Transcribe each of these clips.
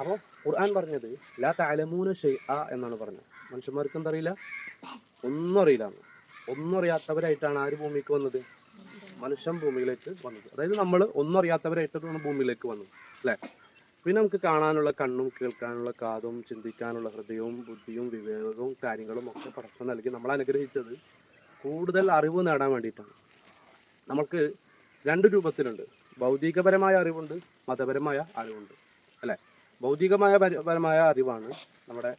അപ്പോൾ ഖുർആൻ പറഞ്ഞത് ലാ തഅലമൂന ഷൈഅ എന്നാണ് പറഞ്ഞത്. മനുഷ്യന്മാർക്ക് എന്തറിയില്ല? ഒന്നും അറിയില്ല. ഒന്നും അറിയാത്തവരായിട്ടാണ് ആര് ഭൂമിക്ക് വന്നത്? മനുഷ്യൻ ഭൂമിയിലേക്ക് വന്നത്. അതായത് നമ്മൾ ഒന്നും അറിയാത്തവരായിട്ടാണ് ഭൂമിയിലേക്ക് വന്നത്. അല്ലേ? പിന്നെ നമുക്ക് കാണാനുള്ള കണ്ണും കേൾക്കാനുള്ള കാതും ചിന്തിക്കാനുള്ള ഹൃദയവും ബുദ്ധിയും വിവേകവും കാര്യങ്ങളും ഒക്കെ പടക്കം നൽകി നമ്മൾ അനുഗ്രഹിച്ചത് കൂടുതൽ അറിവ് നേടാൻ വേണ്ടിയിട്ടാണ്. നമുക്ക് രണ്ട് രൂപത്തിലുണ്ട്. ഭൗതികപരമായ അറിവുണ്ട് മതപരമായ അറിവുണ്ട്. അല്ലേ? ഭൗതികമായ പരമായ അറിവാണ് നമ്മുടെ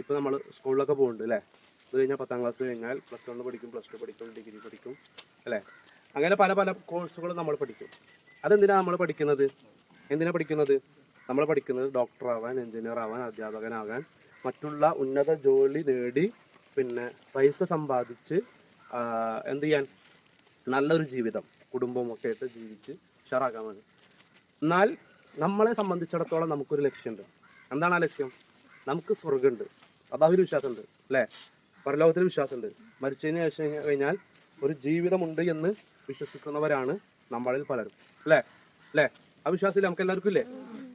ഇപ്പോൾ നമ്മൾ സ്കൂളിലൊക്കെ പോകുന്നുണ്ട് അല്ലേ അത് കഴിഞ്ഞാൽ പത്താം ക്ലാസ് കഴിഞ്ഞാൽ പ്ലസ് വൺ പഠിക്കും പ്ലസ് ടു പഠിക്കും ഡിഗ്രി പഠിക്കും അല്ലേ അങ്ങനെ പല പല കോഴ്സുകൾ നമ്മൾ പഠിക്കും. അതെന്തിനാണ് നമ്മൾ പഠിക്കുന്നത്? എന്തിനാണ് പഠിക്കുന്നത്? നമ്മൾ പഠിക്കുന്നത് ഡോക്ടർ ആവാൻ എഞ്ചിനീയർ ആവാൻ അധ്യാപകനാകാൻ മറ്റുള്ള ഉന്നത ജോലി നേടി പിന്നെ പൈസ സമ്പാദിച്ച് എന്ത് ചെയ്യാൻ? നല്ലൊരു ജീവിതം കുടുംബമൊക്കെ ആയിട്ട് ജീവിച്ച് ഉഷാറാക്കാൻ വേണ്ടി. എന്നാൽ നമ്മളെ സംബന്ധിച്ചിടത്തോളം നമുക്കൊരു ലക്ഷ്യമുണ്ട്. എന്താണ് ആ ലക്ഷ്യം? നമുക്ക് സ്വർഗമുണ്ട് അതാഹൊരു വിശ്വാസമുണ്ട് അല്ലേ? പരലോകത്തിൽ വിശ്വാസമുണ്ട്. മരിച്ചതിന് ശേഷം കഴിഞ്ഞാൽ ഒരു ജീവിതമുണ്ട് എന്ന് വിശ്വസിക്കുന്നവരാണ് നമ്മളിൽ പലരും. അല്ലേ? അല്ലേ? ആ വിശ്വാസമില്ല? നമുക്ക് എല്ലാവർക്കും ഇല്ലേ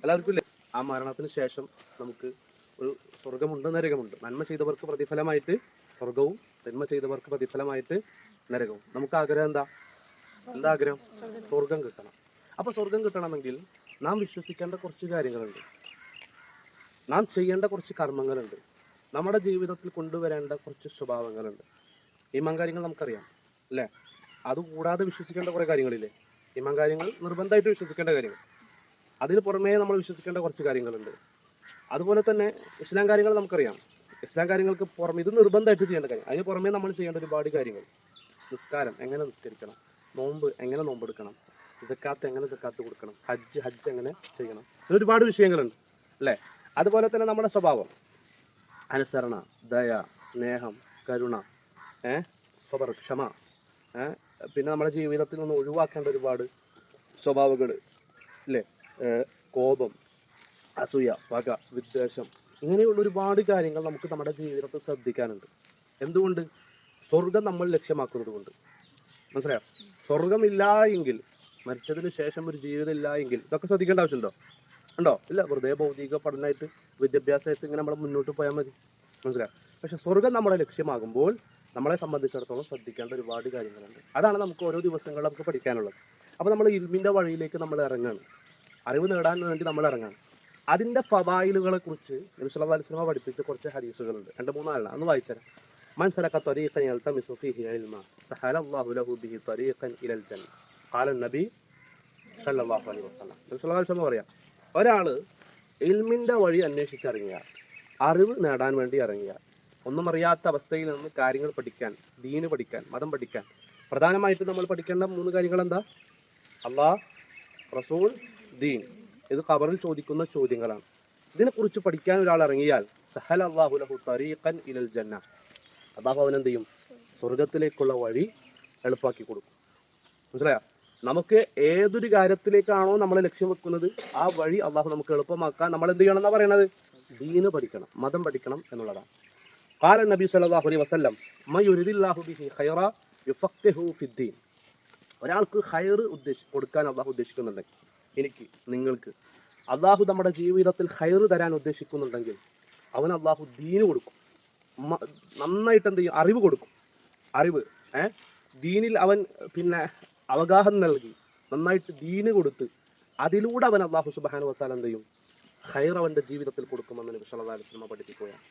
എല്ലാവർക്കും ഇല്ലേ ആ മരണത്തിന് ശേഷം നമുക്ക് ഒരു സ്വർഗമുണ്ട് നരകമുണ്ട്. നന്മ ചെയ്തവർക്ക് പ്രതിഫലമായിട്ട് സ്വർഗവും തിന്മ ചെയ്തവർക്ക് പ്രതിഫലമായിട്ട് നരകവും. നമുക്ക് ആഗ്രഹം എന്താ? എന്താ ആഗ്രഹം? സ്വർഗം കിട്ടണം. അപ്പൊ സ്വർഗം കിട്ടണമെങ്കിൽ നാം വിശ്വസിക്കേണ്ട കുറച്ച് കാര്യങ്ങളുണ്ട്. നാം ചെയ്യേണ്ട കുറച്ച് കർമ്മങ്ങളുണ്ട്. നമ്മുടെ ജീവിതത്തിൽ കൊണ്ടുവരേണ്ട കുറച്ച് സ്വഭാവങ്ങളുണ്ട്. ഈ കാര്യങ്ങൾ നമുക്കറിയാം അല്ലേ? അതുകൂടാതെ വിശ്വസിക്കേണ്ട കുറേ കാര്യങ്ങളില്ലേ? ഈമാൻ കാര്യങ്ങൾ നിർബന്ധമായിട്ട് വിശ്വസിക്കേണ്ട കാര്യങ്ങൾ. അതിന് പുറമേ നമ്മൾ വിശ്വസിക്കേണ്ട കുറച്ച് കാര്യങ്ങളുണ്ട്. അതുപോലെ തന്നെ ഇസ്ലാം കാര്യങ്ങൾ നമുക്കറിയാം. ഇസ്ലാം കാര്യങ്ങൾക്ക് പുറമെ ഇത് നിർബന്ധമായിട്ട് ചെയ്യേണ്ട കാര്യം. അതിന് പുറമേ നമ്മൾ ചെയ്യേണ്ട ഒരുപാട് കാര്യങ്ങൾ. നിസ്കാരം എങ്ങനെ നിസ്കരിക്കണം? നോമ്പ് എങ്ങനെ നോമ്പെടുക്കണം? ജക്കാത്ത് എങ്ങനെ ജക്കാത്ത് കൊടുക്കണം? ഹജ്ജ് ഹജ്ജ് എങ്ങനെ ചെയ്യണം? ഒരുപാട് വിഷയങ്ങളുണ്ട് അല്ലേ? അതുപോലെ തന്നെ നമ്മുടെ സ്വഭാവം. അനുസരണ ദയ സ്നേഹം കരുണ ഏ? സ്വബർ ക്ഷമ ഏ? പിന്നെ നമ്മുടെ ജീവിതത്തിൽ നിന്ന് ഒഴിവാക്കേണ്ട ഒരുപാട് സ്വഭാവങ്ങൾ അല്ലേ? കോപം അസൂയ പക വിദ്വേഷം ഇങ്ങനെയുള്ള ഒരുപാട് കാര്യങ്ങൾ നമുക്ക് നമ്മുടെ ജീവിതത്തിൽ ശ്രദ്ധിക്കാനുണ്ട്. എന്തുകൊണ്ട്? സ്വർഗം നമ്മൾ ലക്ഷ്യമാക്കുന്നത് കൊണ്ട് മനസ്സിലായോ? സ്വർഗമില്ല എങ്കിൽ മരിച്ചതിന് ശേഷം ഒരു ജീവിതമില്ല എങ്കിൽ ഇതൊക്കെ ശ്രദ്ധിക്കേണ്ട ആവശ്യമുണ്ടോ? ഉണ്ടോ? ഇല്ല വെറുതെ ഭൗതിക പഠനമായിട്ട് വിദ്യാഭ്യാസമായിട്ട് ഇങ്ങനെ നമ്മൾ മുന്നോട്ട് പോയാൽ മതി. മനസ്സിലായി? പക്ഷെ സ്വർഗം നമ്മുടെ ലക്ഷ്യമാകുമ്പോൾ നമ്മളെ സംബന്ധിച്ചിടത്തോളം ശ്രദ്ധിക്കേണ്ട ഒരുപാട് കാര്യങ്ങളുണ്ട്. അതാണ് നമുക്ക് ഓരോ ദിവസങ്ങളിൽ നമുക്ക് പഠിക്കാനുള്ളത്. അപ്പോൾ നമ്മൾ ഇൽമിന്റെ വഴിയിലേക്ക് നമ്മൾ ഇറങ്ങുകയാണ് അറിവ് നേടാൻ വേണ്ടി നമ്മൾ ഇറങ്ങാണ്. അതിന്റെ ഫവായിലുകളെ കുറിച്ച് നിമിഷം പഠിപ്പിച്ച കുറച്ച് ഹദീസുകളുണ്ട്. രണ്ട് മൂന്നാളാണ് അന്ന് വായിച്ചാൽ മനസ്സിലാക്കാത്ത ത്വരീഖൻ ഇൽമ. സഹല ലഹു ഇലൽ ജന്ന. കാലൻ നബി സല്ലാഹു അലൈ വസ്ലാം നബ്സല്ലാസ്ലം പറയാം ഒരാൾ ഇൽമിന്റെ വഴി അന്വേഷിച്ചിറങ്ങിയ അറിവ് നേടാൻ വേണ്ടി ഇറങ്ങിയ ഒന്നും അറിയാത്ത അവസ്ഥയിൽ നിന്ന് കാര്യങ്ങൾ പഠിക്കാൻ ദീന് പഠിക്കാൻ മതം പഠിക്കാൻ പ്രധാനമായിട്ടും നമ്മൾ പഠിക്കേണ്ട മൂന്ന് കാര്യങ്ങൾ എന്താ അള്ളാ റസൂൾ ദീൻ. ഇത് കബറിൽ ചോദിക്കുന്ന ചോദ്യങ്ങളാണ്. ഇതിനെക്കുറിച്ച് പഠിക്കാൻ ഒരാൾ ഇറങ്ങിയാൽ സഹൽ അള്ളാഹുലഹു തരീഖൻ ഇലൽ ജന്ന. അള്ളാഹു അവനെന്ത് ചെയ്യും സ്വർഗത്തിലേക്കുള്ള വഴി എളുപ്പാക്കി കൊടുക്കും. മനസ്സിലായോ? നമുക്ക് ഏതൊരു കാര്യത്തിലേക്കാണോ നമ്മൾ ലക്ഷ്യം വെക്കുന്നത് ആ വഴി അള്ളാഹു നമുക്ക് എളുപ്പമാക്കാൻ നമ്മൾ എന്ത് ചെയ്യണം എന്നാ പറയണത്? ദീന് പഠിക്കണം മതം പഠിക്കണം എന്നുള്ളതാണ്. കാല നബി സല്ലാഹു അലൈ വസ്ലം ഒരാൾക്ക് ഹയർ ഉദ്ദേശി കൊടുക്കാൻ അള്ളാഹു ഉദ്ദേശിക്കുന്നുണ്ടെങ്കിൽ എനിക്ക് നിങ്ങൾക്ക് അള്ളാഹു നമ്മുടെ ജീവിതത്തിൽ ഹയർ തരാൻ ഉദ്ദേശിക്കുന്നുണ്ടെങ്കിൽ അവൻ അള്ളാഹു ദീന് കൊടുക്കും. നന്നായിട്ട് എന്ത് ചെയ്യും? അറിവ് കൊടുക്കും. അറിവ് ഏഹ് ദീനിൽ അവൻ പിന്നെ അവഗാഹം നൽകി നന്നായിട്ട് ദീന് കൊടുത്ത് അതിലൂടെ അവൻ അള്ളാഹു സുബാനു വത്താൽ എന്ത് ചെയ്യും ഹൈർ അവൻ്റെ ജീവിതത്തിൽ കൊടുക്കുമെന്ന് നബി സല്ലല്ലാഹു അലൈഹി വസല്ലം പഠിപ്പിക്കുകയാണ്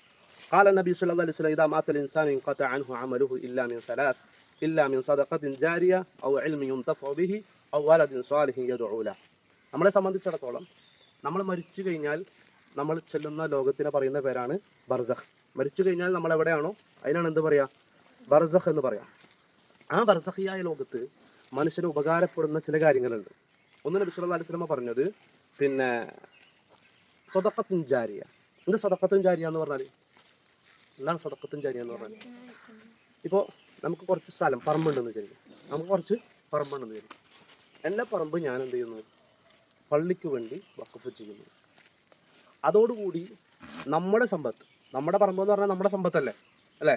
قال النبي صلى الله عليه وسلم إذا مات الإنسان انقطع عنه عمله إلا من ثلاث إلا من صدقة جارية أو علم ينتفع به أو ولد صالح يدعو له നമ്മളെ സംബന്ധിച്ചിടത്തോളം നമ്മൾ മരിച്ചു കഴിഞ്ഞാൽ നമ്മൾ ചെല്ലുന്ന ലോകത്തിനെ പറയുന്ന പേരാണ് ബർസഖ് മരിച്ചു കഴിഞ്ഞാൽ നമ്മൾ എവിടെയാണോ അതിനാണ് എന്ത് പറയാ ബർസഖ് എന്ന് പറയാം ആ ബർസഖിയായ ലോകത്ത് മനുഷ്യന് ഉപകാരപ്പെടുന്ന ചില കാര്യങ്ങളുണ്ട്. ഒന്ന് നബി സല്ലല്ലാഹു അലൈഹി വസല്ലം പറഞ്ഞത് പിന്നെ സ്വതക്കത്തും ജാരിയ എന്ത് സ്വതക്കത്തും ജാരിയ എന്ന് പറഞ്ഞാൽ എന്താണ് സ്വതക്കത്തും ജാരിയ എന്ന് പറഞ്ഞാൽ ഇപ്പോൾ നമുക്ക് കുറച്ച് സ്ഥലം പറമ്പുണ്ടെന്ന് വെച്ചാൽ നമുക്ക് കുറച്ച് പറമ്പുണ്ടെന്ന് വെച്ചാൽ എന്റെ പറമ്പ് ഞാൻ എന്ത് ചെയ്യുന്നു? പള്ളിക്ക് വേണ്ടി വഖഫ് ചെയ്യുന്നു. അതോടുകൂടി നമ്മുടെ സമ്പത്ത് നമ്മുടെ പറമ്പ് എന്ന് പറഞ്ഞാൽ നമ്മുടെ സമ്പത്തല്ലേ? അല്ലേ?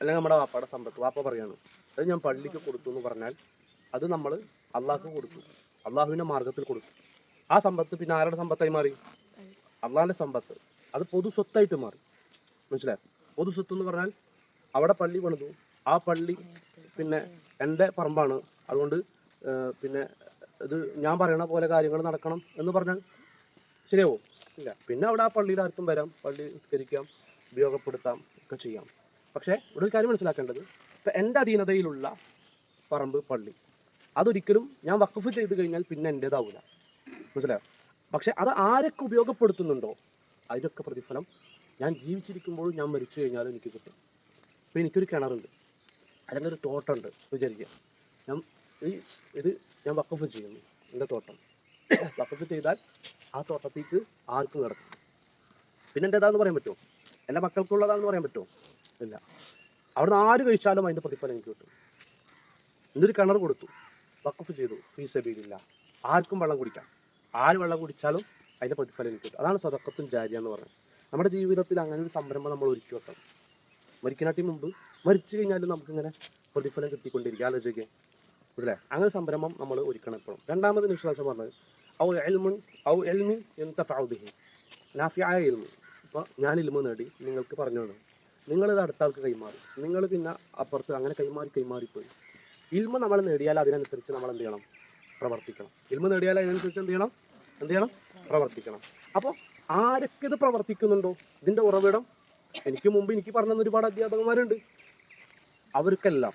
അല്ലെങ്കിൽ നമ്മുടെ വാപ്പയുടെ സമ്പത്ത്. വാപ്പ പറയാണ് അത് ഞാൻ പള്ളിക്ക് കൊടുത്തു എന്ന് പറഞ്ഞാൽ അത് നമ്മൾ അള്ളാഹ്ക്ക് കൊടുത്തു അള്ളാഹുവിന്റെ മാർഗത്തിൽ കൊടുത്തു ആ സമ്പത്ത് പിന്നെ ആരുടെ സമ്പത്തായി മാറി? അള്ളാഹിന്റെ സമ്പത്ത്. അത് പൊതു സ്വത്തായിട്ട് മാറി. മനസ്സിലായോ? പൊതു സ്വത്ത് എന്ന് പറഞ്ഞാൽ അവിടെ പള്ളി പണിതു. ആ പള്ളി പിന്നെ എന്റെ പറമ്പാണ്. അതുകൊണ്ട് പിന്നെ ഇത് ഞാൻ പറയണ പോലെ കാര്യങ്ങൾ നടക്കണം എന്ന് പറഞ്ഞാൽ ശരിയാവോ? ഇല്ല. പിന്നെ അവിടെ ആ പള്ളിയിൽ ആർക്കും വരാം. പള്ളി നിസ്കരിക്കാം ഉപയോഗപ്പെടുത്താം ഒക്കെ ചെയ്യാം. പക്ഷേ ഇവിടെ ഒരു കാര്യം മനസ്സിലാക്കേണ്ടത്. ഇപ്പം എന്റെ അധീനതയിലുള്ള പറമ്പ് പള്ളി. അതൊരിക്കലും ഞാൻ വഖഫ് ചെയ്ത് കഴിഞ്ഞാൽ പിന്നെ എന്റേതാവില്ല മനസ്സിലായോ? പക്ഷെ അത് ആരൊക്കെ ഉപയോഗപ്പെടുത്തുന്നുണ്ടോ അതിനൊക്കെ പ്രതിഫലം ഞാൻ ജീവിച്ചിരിക്കുമ്പോഴും ഞാൻ മരിച്ചു കഴിഞ്ഞാലും എനിക്ക് കിട്ടും. ഇപ്പം എനിക്കൊരു കിണറുണ്ട്. അല്ലെങ്കിൽ ഒരു തോട്ടമുണ്ട് വിചാരിക്കുക. ഞാൻ ഈ ഇത് ഞാൻ വക്കഫ് ചെയ്യുന്നു. എന്റെ തോട്ടം. വക്കഫ് ചെയ്താൽ ആ തോട്ടത്തേക്ക് ആർക്കും നടക്കും പിന്നെ എന്റേതാന്ന് പറയാൻ പറ്റുമോ? എന്റെ മക്കൾക്കുള്ളതാണെന്ന് പറയാൻ പറ്റുമോ? ഇല്ല. അവിടുന്ന് ആര് കഴിച്ചാലും അതിന്റെ പ്രതിഫലം എനിക്ക് കിട്ടും. എന്നൊരു കിണർ കൊടുത്തു. വഖഫ് ചെയ്തു. ഫീസ് ബീലില്ല ആർക്കും വെള്ളം കുടിക്കാം. ആര് വെള്ളം കുടിച്ചാലും അതിന്റെ പ്രതിഫലം എനിക്ക് കിട്ടും. അതാണ് സ്വതക്കത്തും ജാരിയ എന്ന് പറയുന്നത്. നമ്മുടെ ജീവിതത്തിൽ അങ്ങനെ ഒരു സംരംഭം നമ്മൾ ഒരുക്കി വെക്കണം. മരിക്കനാട്ടി മുമ്പ് മരിച്ചു കഴിഞ്ഞാലും നമുക്കിങ്ങനെ പ്രതിഫലം കിട്ടിക്കൊണ്ടിരിക്കുക ആലോചിക്കുക മനസ്സിലായി? അങ്ങനെ സംരംഭം നമ്മൾ ഒരുക്കണം എപ്പോഴും രണ്ടാമത് വിശ്വാസം പറഞ്ഞത് ഔ എൽമുൻ ഔ എൽമിൻ എന്ത ഫൗദിഹി നാഫിയായ എൽമു ഇപ്പോൾ ഞാൻ ഇൽമു നേടി. നിങ്ങൾക്ക് പറഞ്ഞു തന്നു നിങ്ങളിത് അടുത്ത ആൾക്ക് കൈമാറി. നിങ്ങൾ പിന്നെ അപ്പുറത്ത് അങ്ങനെ കൈമാറി കൈമാറിപ്പോയി ഇൽമ നമ്മൾ നേടിയാൽ അതിനനുസരിച്ച് നമ്മൾ എന്ത് ചെയ്യണം? പ്രവർത്തിക്കണം. ഇൽമ നേടിയാൽ അതിനനുസരിച്ച് എന്ത് ചെയ്യണം? എന്ത് ചെയ്യണം? പ്രവർത്തിക്കണം. അപ്പോൾ ആരൊക്കെ ഇത് പ്രവർത്തിക്കുന്നുണ്ടോ? ഇതിന്റെ ഉറവിടം? എനിക്ക് മുമ്പ് എനിക്ക് പറഞ്ഞു തന്ന ഒരുപാട് അധ്യാപകന്മാരുണ്ട്. അവർക്കെല്ലാം.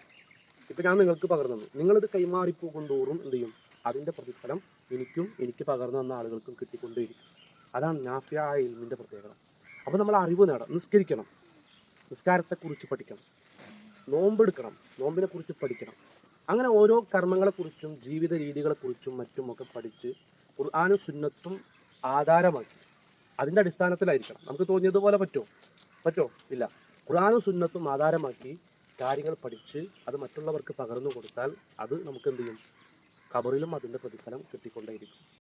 ഇപ്പം ഞാൻ നിങ്ങൾക്ക് പകർന്നു തന്നു. നിങ്ങളിത് കൈമാറിപ്പോകും തോറും എന്ത് ചെയ്യും? അതിന്റെ പ്രതിഫലം എനിക്കും എനിക്ക് പകർന്നു തന്ന ആളുകൾക്കും കിട്ടിക്കൊണ്ടേയിരിക്കും. അതാണ് നാഫിയ ഇൽമിന്റെ പ്രത്യേകത. അപ്പോൾ നമ്മൾ അറിവ് നേടാം നിസ്കരിക്കണം. നിസ്കാരത്തെക്കുറിച്ച് പഠിക്കണം. നോമ്പെടുക്കണം. നോമ്പിനെ കുറിച്ച് പഠിക്കണം. അങ്ങനെ ഓരോ കർമ്മങ്ങളെക്കുറിച്ചും ജീവിത രീതികളെക്കുറിച്ചും മറ്റുമൊക്കെ പഠിച്ച് ഖുർആാനും സുന്നത്തും ആധാരമാക്കി. അതിന്റെ അടിസ്ഥാനത്തിലായിരിക്കണം. നമുക്ക് തോന്നിയതുപോലെ പറ്റുമോ? പറ്റുമോ? ഇല്ല. ഖുർആാനും സുന്നത്തും ആധാരമാക്കി കാര്യങ്ങൾ പഠിച്ച് അത് മറ്റുള്ളവർക്ക് പകർന്നു കൊടുത്താൽ അത് നമുക്ക് എന്ത് ചെയ്യും? ഖബറിലും അതിന്റെ പ്രതിഫലം കിട്ടിക്കൊണ്ടേയിരിക്കും.